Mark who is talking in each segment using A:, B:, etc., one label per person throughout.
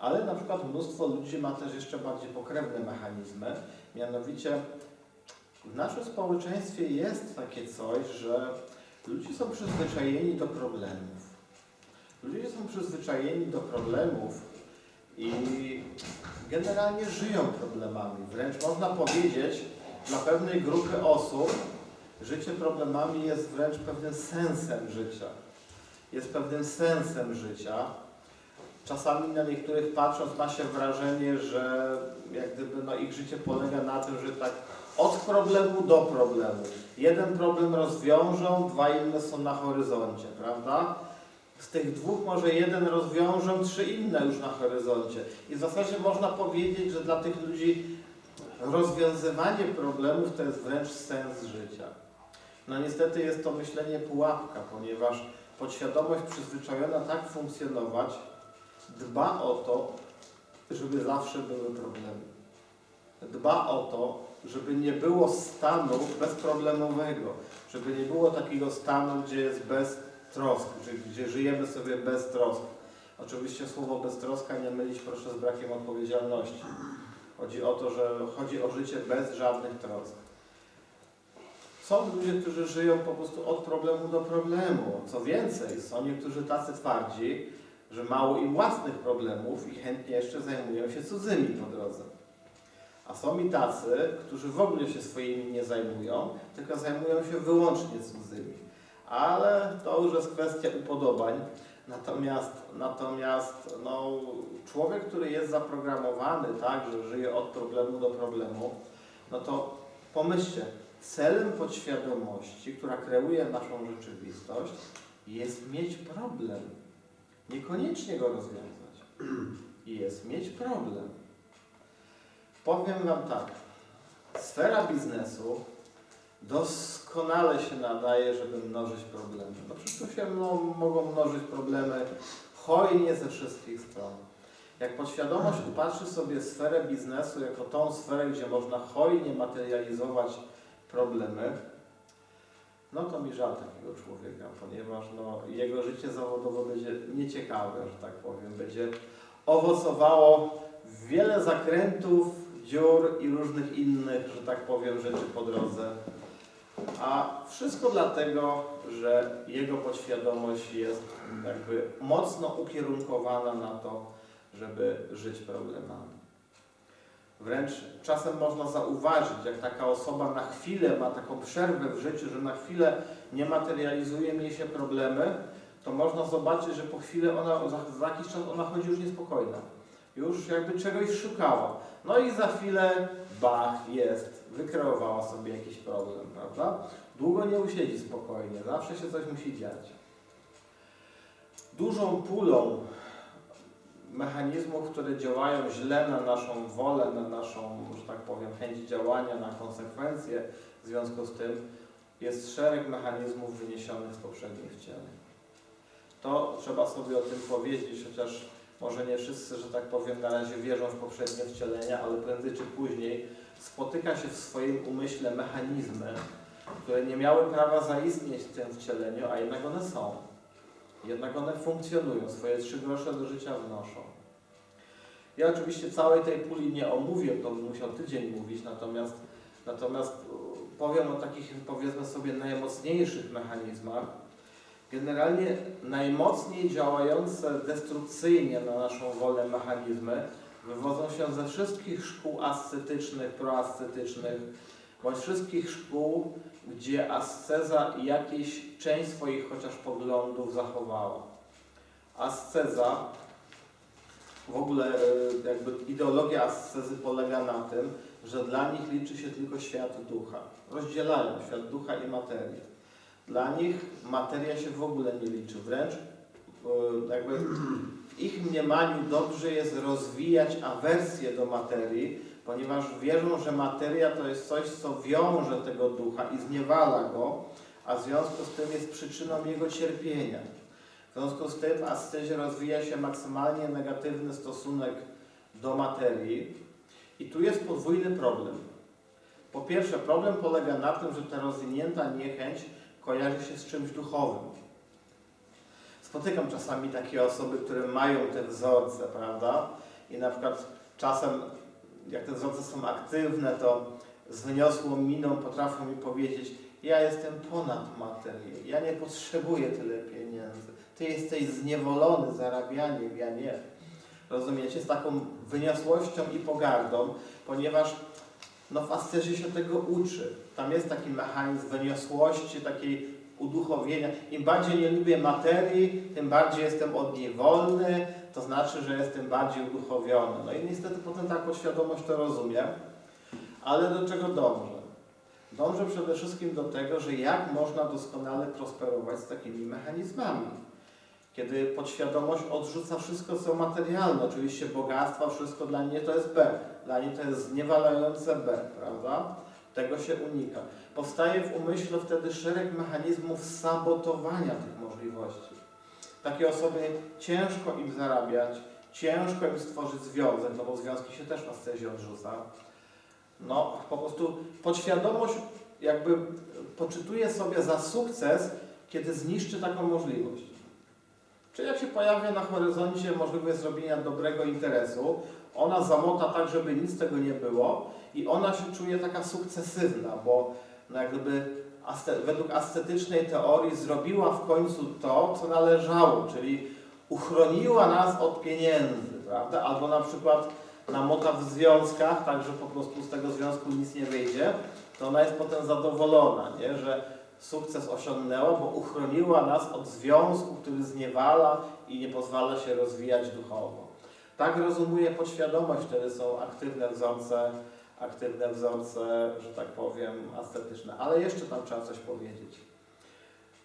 A: Ale na przykład mnóstwo ludzi ma też jeszcze bardziej pokrewne mechanizmy, mianowicie w naszym społeczeństwie jest takie coś, że ludzie są przyzwyczajeni do problemów. Ludzie są przyzwyczajeni do problemów i generalnie żyją problemami. Wręcz można powiedzieć, dla pewnej grupy osób życie problemami jest wręcz pewnym sensem życia. Jest pewnym sensem życia. Czasami na niektórych patrząc ma się wrażenie, że jak gdyby no, ich życie polega na tym, że tak od problemu do problemu. Jeden problem rozwiążą, dwa inne są na horyzoncie, prawda? Z tych dwóch może jeden rozwiążą, trzy inne już na horyzoncie. I w zasadzie można powiedzieć, że dla tych ludzi rozwiązywanie problemów to jest wręcz sens życia. No niestety jest to myślenie pułapka, ponieważ podświadomość przyzwyczajona tak funkcjonować dba o to, żeby zawsze były problemy. Dba o to, żeby nie było stanu bezproblemowego, żeby nie było takiego stanu, gdzie jest bez trosk, gdzie żyjemy sobie bez trosk. Oczywiście słowo beztroska nie mylić proszę z brakiem odpowiedzialności. Chodzi o to, że chodzi o życie bez żadnych trosk. Są ludzie, którzy żyją po prostu od problemu do problemu. Co więcej, są niektórzy tacy twardzi, że mało im własnych problemów i chętnie jeszcze zajmują się cudzymi po drodze. A są i tacy, którzy w ogóle się swoimi nie zajmują, tylko zajmują się wyłącznie cudzymi. Ale to już jest kwestia upodobań. Natomiast, natomiast no, człowiek, który jest zaprogramowany tak, że żyje od problemu do problemu, no to pomyślcie, celem podświadomości, która kreuje naszą rzeczywistość, jest mieć problem. Niekoniecznie go rozwiązać. Jest mieć problem. Powiem Wam tak. Sfera biznesu doskonale się nadaje, żeby mnożyć problemy. No przecież tu się mogą mnożyć problemy hojnie ze wszystkich stron. Jak podświadomość upatrzy sobie sferę biznesu jako tą sferę, gdzie można hojnie materializować problemy, no to mi żal takiego człowieka, ponieważ no, jego życie zawodowe będzie nieciekawe, że tak powiem. Będzie owocowało wiele zakrętów, dziur i różnych innych, że tak powiem, rzeczy po drodze. A wszystko dlatego, że jego podświadomość jest jakby mocno ukierunkowana na to, żeby żyć problemami. Wręcz czasem można zauważyć, jak taka osoba na chwilę ma taką przerwę w życiu, że na chwilę nie materializuje jej się problemy, to można zobaczyć, że po chwilę ona, za, za jakiś czas ona chodzi już niespokojna. Już jakby czegoś szukała. No i za chwilę bach, jest, wykreowała sobie jakiś problem, prawda? Długo nie usiedzi spokojnie, zawsze się coś musi dziać. Dużą pulą mechanizmów, które działają źle na naszą wolę, na naszą, że tak powiem, chęć działania, na konsekwencje w związku z tym jest szereg mechanizmów wyniesionych z poprzednich wcieleń. To trzeba sobie o tym powiedzieć, chociaż może nie wszyscy, że tak powiem, na razie wierzą w poprzednie wcielenia, ale prędzej czy później spotyka się w swoim umyśle mechanizmy, które nie miały prawa zaistnieć w tym wcieleniu, a jednak one są. Jednak one funkcjonują, swoje trzy grosze do życia wnoszą. Ja oczywiście całej tej puli nie omówię, to bym musiał tydzień mówić, natomiast, natomiast e, powiem o takich, powiedzmy sobie, najmocniejszych mechanizmach. Generalnie najmocniej działające destrukcyjnie na naszą wolę mechanizmy wywodzą się ze wszystkich szkół ascetycznych, proascetycznych, bądź wszystkich szkół, gdzie asceza jakieś część swoich chociaż poglądów zachowała. Asceza, w ogóle e, jakby ideologia ascezy polega na tym, że dla nich liczy się tylko świat ducha. Rozdzielają świat ducha i materię. Dla nich materia się w ogóle nie liczy, wręcz e, jakby w ich mniemaniu dobrze jest rozwijać awersję do materii, ponieważ wierzą, że materia to jest coś, co wiąże tego ducha i zniewala go, a w związku z tym jest przyczyną jego cierpienia. W związku z tym ascezie rozwija się maksymalnie negatywny stosunek do materii i tu jest podwójny problem. Po pierwsze, problem polega na tym, że ta rozwinięta niechęć kojarzy się z czymś duchowym. spotykam czasami takie osoby, które mają te wzorce, prawda? I na przykład czasem, jak te wzorce są aktywne, to z wyniosłą miną potrafią mi powiedzieć, ja jestem ponad materię, ja nie potrzebuję tyle pieniędzy, ty jesteś zniewolony zarabianiem, ja nie. Rozumiecie? Z taką wyniosłością i pogardą, ponieważ no w ascezie się tego uczy. Tam jest taki mechanizm wyniosłości, takiej uduchowienia. Im bardziej nie lubię materii, tym bardziej jestem od niej wolny, to znaczy, że jestem bardziej uduchowiony. No i niestety potem ta podświadomość to rozumie. Ale do czego dążę? Dążę przede wszystkim do tego, że jak można doskonale prosperować z takimi mechanizmami. Kiedy podświadomość odrzuca wszystko, co materialne, oczywiście bogactwa, wszystko dla niej to jest B. Dla niej to jest zniewalające B, prawda? Tego się unika. Powstaje w umyśle wtedy szereg mechanizmów sabotowania tych możliwości. Takie osoby ciężko im zarabiać, ciężko im stworzyć związek, no bo związki się też w ascezie odrzuca. No, po prostu podświadomość jakby poczytuje sobie za sukces, kiedy zniszczy taką możliwość. Czyli jak się pojawia na horyzoncie możliwość zrobienia dobrego interesu, ona zamota tak, żeby nic z tego nie było i ona się czuje taka sukcesywna, bo no według ascetycznej teorii zrobiła w końcu to, co należało, czyli uchroniła nas od pieniędzy, prawda? Albo na przykład namota w związkach, tak że po prostu z tego związku nic nie wyjdzie, to ona jest potem zadowolona, nie? że sukces osiągnęła, bo uchroniła nas od związku, który zniewala i nie pozwala się rozwijać duchowo. Tak rozumuje podświadomość, wtedy są aktywne wzorce, aktywne wzorce, że tak powiem, ascetyczne. Ale jeszcze tam trzeba coś powiedzieć.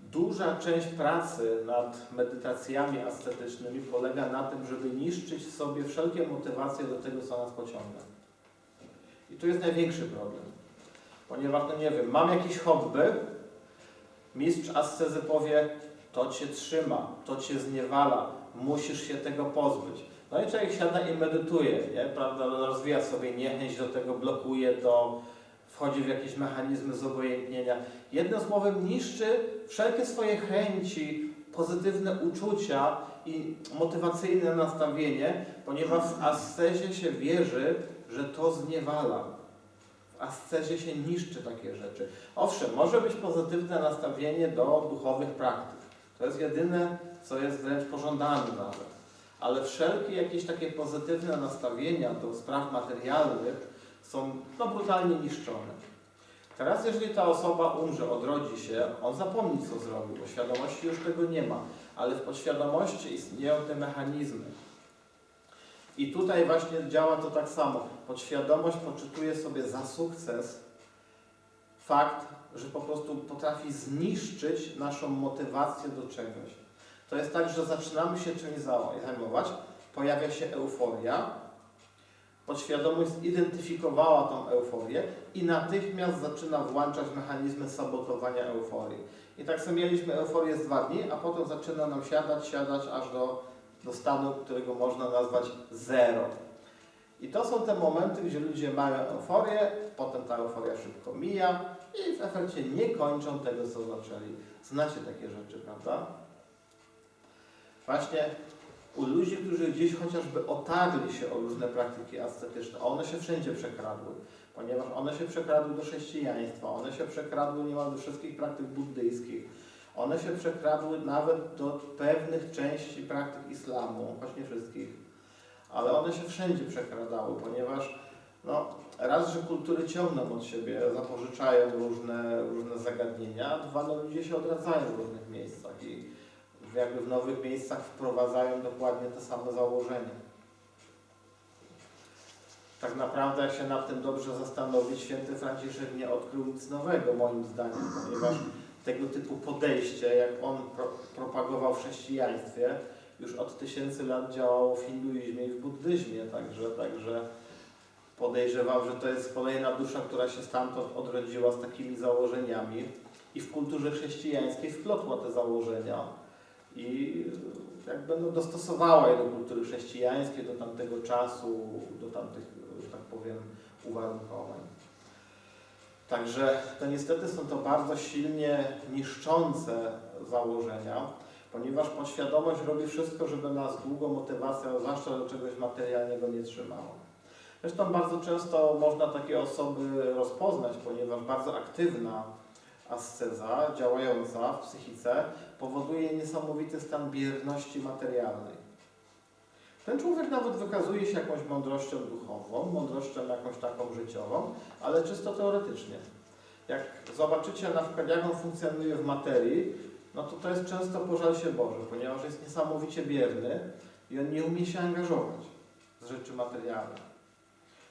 A: Duża część pracy nad medytacjami ascetycznymi polega na tym, żeby niszczyć sobie wszelkie motywacje do tego, co nas pociąga. I tu jest największy problem. Ponieważ, no nie wiem, mam jakieś hobby, mistrz ascezy powie, to cię trzyma, to cię zniewala, musisz się tego pozbyć. No i człowiek siada i medytuje, nie? Prawda? rozwija sobie niechęć do tego, blokuje to, wchodzi w jakieś mechanizmy zobojętnienia. Jednym słowem niszczy wszelkie swoje chęci, pozytywne uczucia i motywacyjne nastawienie, ponieważ w ascezie się wierzy, że to zniewala. W ascezie się niszczy takie rzeczy. Owszem, może być pozytywne nastawienie do duchowych praktyk. To jest jedyne, co jest wręcz pożądane nawet. Ale wszelkie jakieś takie pozytywne nastawienia do spraw materialnych są no, brutalnie niszczone. Teraz, jeżeli ta osoba umrze, odrodzi się, on zapomni, co zrobił, bo świadomości już tego nie ma, ale w podświadomości istnieją te mechanizmy. I tutaj właśnie działa to tak samo. Podświadomość poczytuje sobie za sukces fakt, że po prostu potrafi zniszczyć naszą motywację do czegoś. To jest tak, że zaczynamy się czymś zajmować, pojawia się euforia, podświadomość zidentyfikowała tą euforię i natychmiast zaczyna włączać mechanizmy sabotowania euforii. I tak sobie mieliśmy euforię z dwa dni, a potem zaczyna nam siadać, siadać aż do, do stanu, którego można nazwać zero. I to są te momenty, gdzie ludzie mają euforię, potem ta euforia szybko mija i w efekcie nie kończą tego, co zaczęli. Znacie takie rzeczy, prawda? Właśnie u ludzi, którzy gdzieś chociażby otarli się o różne praktyki ascetyczne, one się wszędzie przekradły, ponieważ one się przekradły do chrześcijaństwa, one się przekradły niemal do wszystkich praktyk buddyjskich, one się przekradły nawet do pewnych części praktyk islamu, choć nie wszystkich, ale one się wszędzie przekradały, ponieważ no, raz, że kultury ciągną od siebie, zapożyczają różne, różne zagadnienia, dwa, no, ludzie się odradzają w różnych miejscach i jakby w nowych miejscach wprowadzają dokładnie te same założenia. Tak naprawdę, jak się nad tym dobrze zastanowić, święty Franciszek nie odkrył nic nowego, moim zdaniem, ponieważ tego typu podejście, jak on pro, propagował w chrześcijaństwie, już od tysięcy lat działało w hinduizmie i w buddyzmie, także, także podejrzewam, że to jest kolejna dusza, która się stamtąd odrodziła z takimi założeniami. I w kulturze chrześcijańskiej wplotła te założenia i jakby no, dostosowała je do kultury chrześcijańskiej, do tamtego czasu, do tamtych, że tak powiem, uwarunkowań. Także to niestety są to bardzo silnie niszczące założenia, ponieważ podświadomość robi wszystko, żeby nas długo motywacja, zwłaszcza do czegoś materialnego, nie trzymała. Zresztą bardzo często można takie osoby rozpoznać, ponieważ bardzo aktywna asceza działająca w psychice powoduje niesamowity stan bierności materialnej. Ten człowiek nawet wykazuje się jakąś mądrością duchową, mądrością jakąś taką życiową, ale czysto teoretycznie. Jak zobaczycie na przykład jak on funkcjonuje w materii, no to to jest często pożal się Boże, ponieważ jest niesamowicie bierny i on nie umie się angażować z rzeczy materialnych.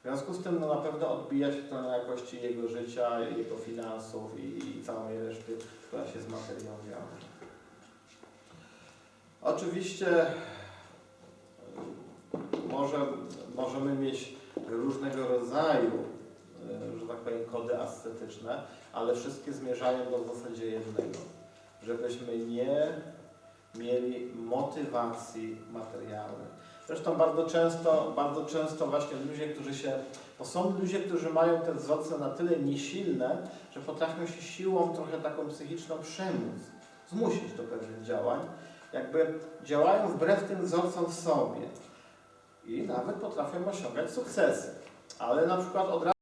A: W związku z tym no, na pewno odbija się to na jakości jego życia, jego finansów i, i całej reszty, która się z materią. Oczywiście y, może, możemy mieć różnego rodzaju, y, że tak powiem, kody ascetyczne, ale wszystkie zmierzają do w zasadzie jednego, żebyśmy nie mieli motywacji materialnej. Zresztą bardzo często, bardzo często właśnie ludzie, którzy się, bo są ludzie, którzy mają te wzorce na tyle niesilne, że potrafią się siłą trochę taką psychiczną przemóc, zmusić do pewnych działań, jakby działają wbrew tym wzorcom w sobie i nawet potrafią osiągać sukcesy. Ale na przykład od razu